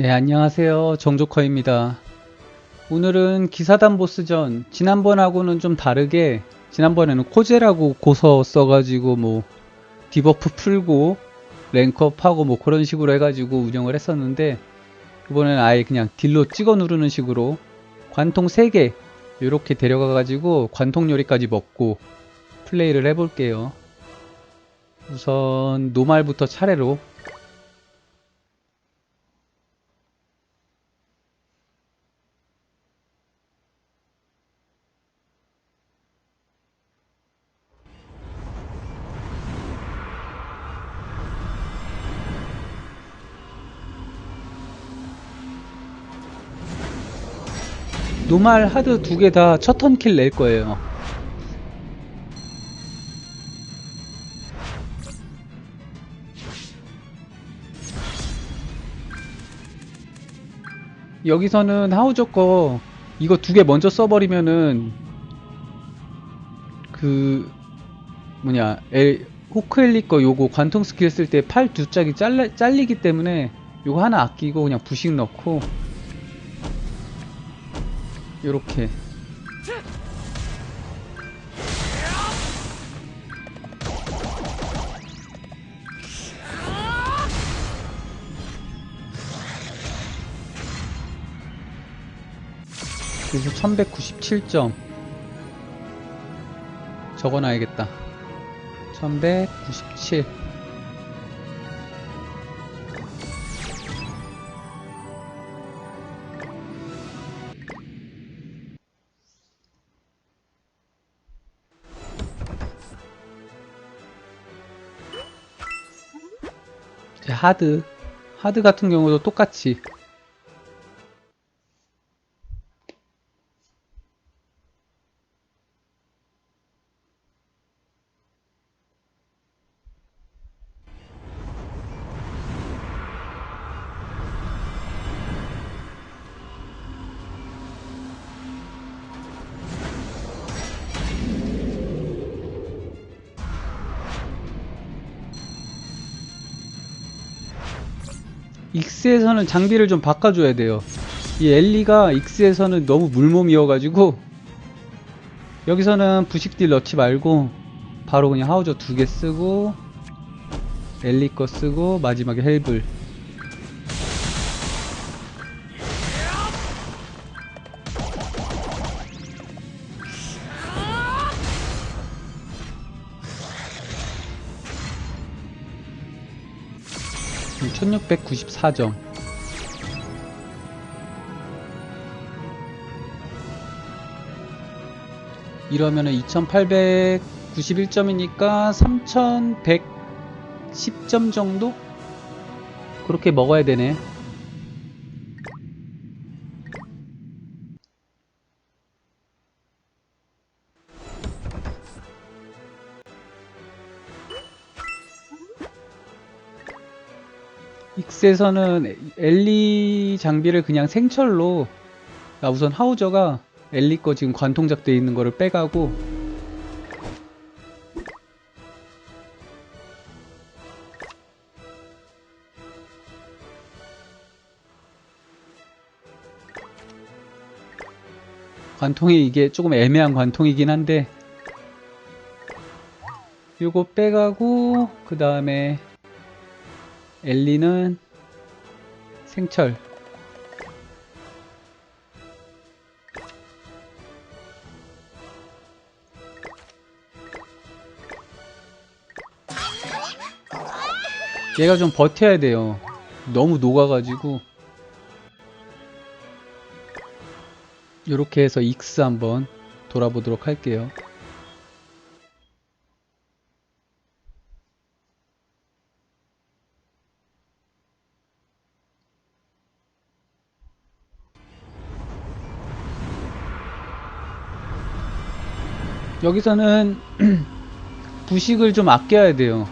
네, 안녕하세요. 정조커입니다. 오늘은 기사단 보스전, 지난번하고는 좀 다르게, 지난번에는 코제라고 고서 써가지고 뭐, 디버프 풀고, 랭크업 하고 뭐 그런 식으로 해가지고 운영을 했었는데, 이번에는 아예 그냥 딜로 찍어 누르는 식으로, 관통 3개, 이렇게 데려가가지고, 관통 요리까지 먹고, 플레이를 해볼게요. 우선, 노말부터 차례로, 노말 하드 두 개 다 첫 턴킬 낼 거예요. 여기서는 하우저 거 이거 두 개 먼저 써버리면은 그 뭐냐 엘, 호크엘리 거 요거 관통 스킬 쓸 때 팔 두 짝이 잘라, 잘리기 때문에 요거 하나 아끼고 그냥 부식 넣고 요렇게. 그래서 1197점. 적어놔야겠다. 1197 하드 하드 같은 경우도 똑같이 익스에서는 장비를 좀 바꿔줘야 돼요. 이 엘리가 익스에서는 너무 물몸이어가지고 여기서는 부식딜 넣지 말고 바로 그냥 하우저 두 개 쓰고 엘리 거 쓰고 마지막에 헬블 1694점 이러면은 2891점이니까 3110점 정도? 그렇게 먹어야 되네 익스에서는 엘리 장비를 그냥 생철로 아, 우선 하우저가 엘리 거 지금 관통작 돼 있는 거를 빼가고. 관통이 이게 조금 애매한 관통이긴 한데 요거 빼가고 그 다음에 엘리는 생철. 얘가 좀 버텨야 돼요. 너무 녹아가지고. 이렇게 해서 익스 한번 돌아보도록 할게요 여기서는 부식을 좀 아껴야 돼요.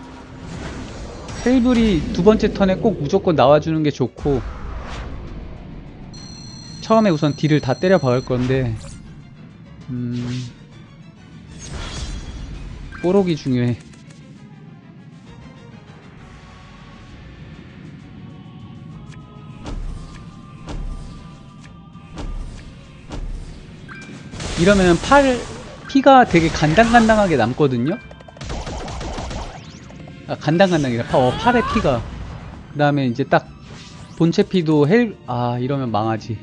테이블이 두 번째 턴에 꼭 무조건 나와주는 게 좋고 처음에 우선 딜을 다 때려 박을 건데 음... 뽀록이 중요해 이러면 팔 피가 되게 간당간당하게 남거든요. 아 간당간당이라 파, 어, 팔에 피가. 그 다음에 이제 딱 본체 피도 헬, 아 이러면 망하지.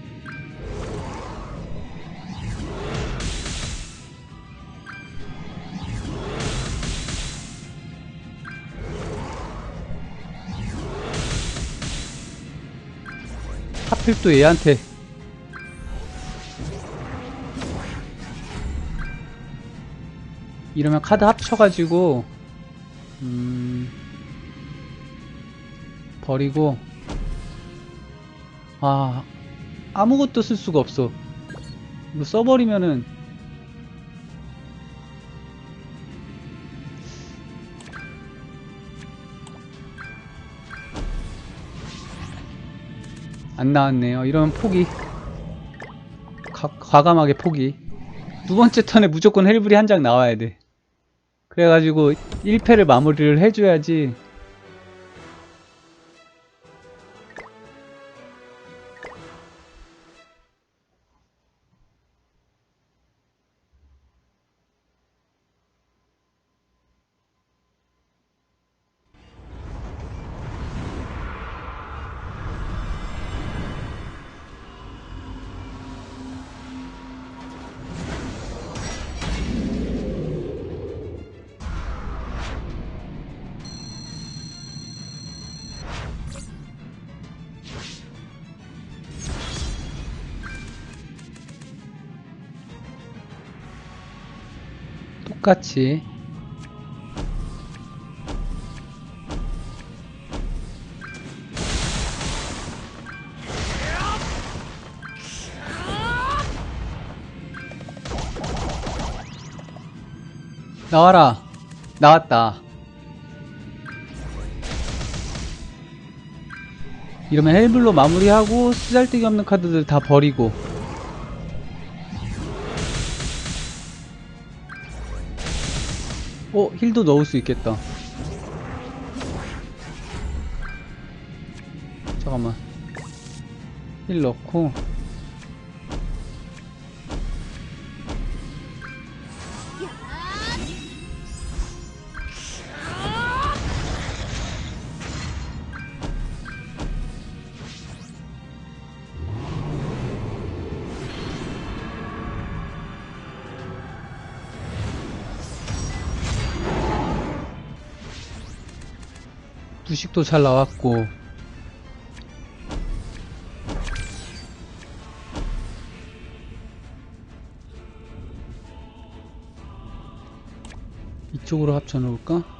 하필 또 얘한테 이러면 카드 합쳐가지고 음 버리고 아 아무것도 쓸 수가 없어. 이거 써버리면은 안 나왔네요. 이러면 포기. 가, 과감하게 포기. 두 번째 턴에 무조건 헬브리 한 장 나와야 돼 그래가지고 1패를 마무리를 해줘야지 똑같이. 나와라. 나왔다. 이러면 헬블로 마무리하고 쓰잘데기 없는 카드들 다 버리고 어, 힐도 넣을 수 있겠다. 잠깐만. 힐 넣고. 부식도 잘 나왔고. 이쪽으로 합쳐 놓을까?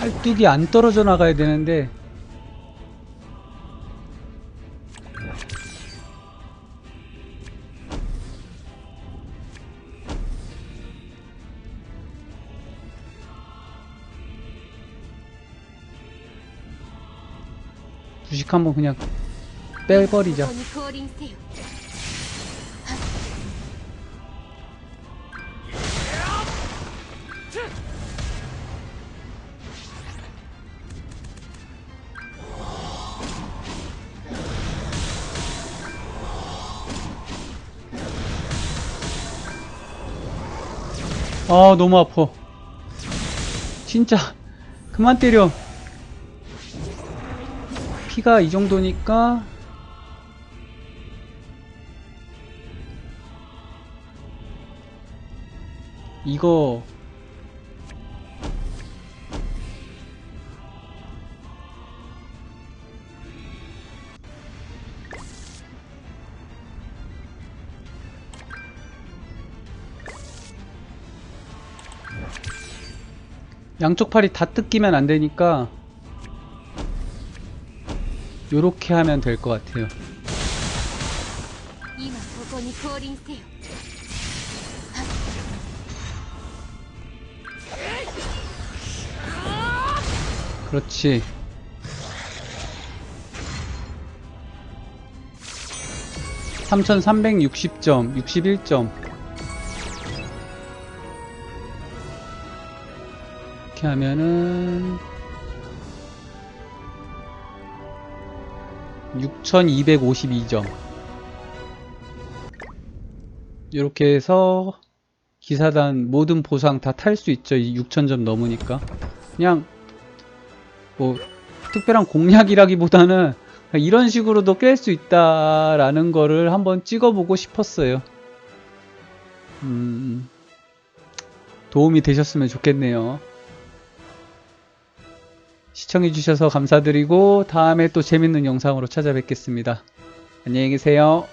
팔뚝이 안 떨어져 나가야 되는데. 부식 한번 그냥 빼버리자 아 너무 아파. 진짜. 그만 때려. 피가 이 정도니까. 이거 양쪽 팔이 다 뜯기면 안 되니까 요렇게 하면 될 것 같아요. 그렇지. 3360점 61점 이렇게 하면은 6252점. 이렇게 해서 기사단 모든 보상 다 탈 수 있죠. 이 6000점 넘으니까. 그냥 뭐 특별한 공략이라기보다는 이런 식으로도 깰 수 있다라는 거를 한번 찍어보고 싶었어요. 음, 도움이 되셨으면 좋겠네요. 시청해주셔서 감사드리고 다음에 또 재밌는 영상으로 찾아뵙겠습니다. 안녕히 계세요.